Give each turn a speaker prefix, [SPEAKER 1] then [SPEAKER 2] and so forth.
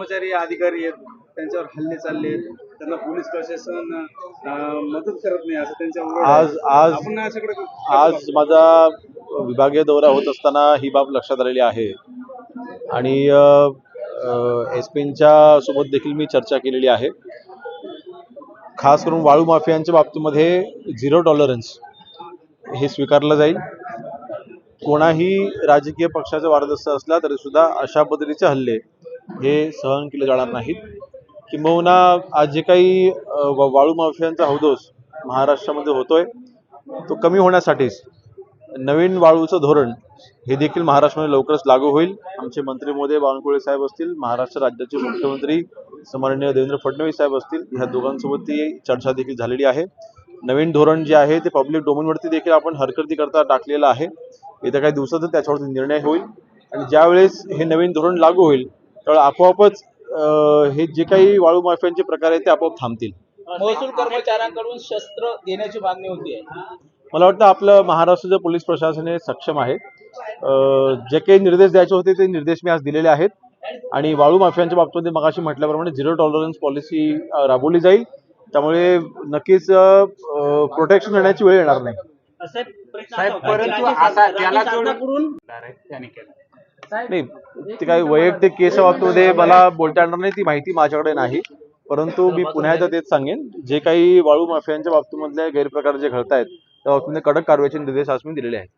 [SPEAKER 1] कर्मचारी अधिकारी आहेत त्यांच्यावर हल्ले चालले आहेत त्यांना पोलीस प्रशासन अं, मदत करत नाही असं त्यांच्या ओरड आहे.
[SPEAKER 2] आज आज
[SPEAKER 1] आपण
[SPEAKER 2] आज माझा विभागीय दौरा होत असताना ही बाब लक्षात आलेली आहे. आणि एस पींच्या सोबत देखील मी चर्चा केलेली आहे. खास करून वाळू माफियांच्या बाबतीमध्ये झिरो टॉलरन्स हे स्वीकारलं जाईल. कोणाही राजकीय पक्षाचा वारदस्त असला तरी सुद्धा अशा पद्धतीचे हल्ले हे सहन केले जाणार नाहीत. किंबहुना आज जे काही वाळू माफियांचा हौदोस महाराष्ट्रामध्ये होतोय तो कमी होण्यासाठीच नवीन वाळूचं धोरण हे देखील महाराष्ट्रामध्ये लवकरच लागू होईल. आमचे मंत्री मोदय बावनकुळे साहेब असतील महाराष्ट्र राज्याचे मुख्यमंत्री सन्माननीय देवेंद्र फडणवीस साहेब असतील ह्या दोघांसोबत ती चर्चा देखील झालेली आहे. नवीन धोरण जे आहे ते पब्लिक डोमेनवरती देखील आपण हरकती करता टाकलेलं आहे. येत्या काही दिवसातच त्याच्यावरती निर्णय होईल. आणि ज्यावेळेस हे नवीन धोरण लागू होईल त्यावेळेस आपोआपच हे जे काही वाळू माफियांचे प्रकार आहेत ते आपोआप थांबतील.
[SPEAKER 3] महसूल कर्मचाऱ्यांकडून शस्त्र देण्याची मागणी होती
[SPEAKER 2] मला वाटतं आपलं महाराष्ट्राचं पोलीस प्रशासन हे सक्षम आहे. जे काही निर्देश द्यायचे होते ते निर्देश मी आज दिलेले आहेत. आणि वाळू माफियांच्या बाबतीमध्ये मगाशी म्हटल्याप्रमाणे झिरो टॉलरन्स पॉलिसी राबवली जाईल. त्यामुळे नक्कीच प्रोटेक्शन देण्याची वेळ येणार नाही.
[SPEAKER 4] साहेब परंतु
[SPEAKER 2] नाही ते काही वैयक्तिक केसच्या बाबतीमध्ये मला बोलता येणार नाही ती माहिती माझ्याकडे नाही. परंतु मी पुन्हा एकदा तेच सांगेन. जे काही वाळू माफियांच्या बाबतीमधले गैरप्रकार जे घडत आहेत त्या बाबतीमध्ये कडक कारवाईचे निर्देश आज मी दिलेले आहेत.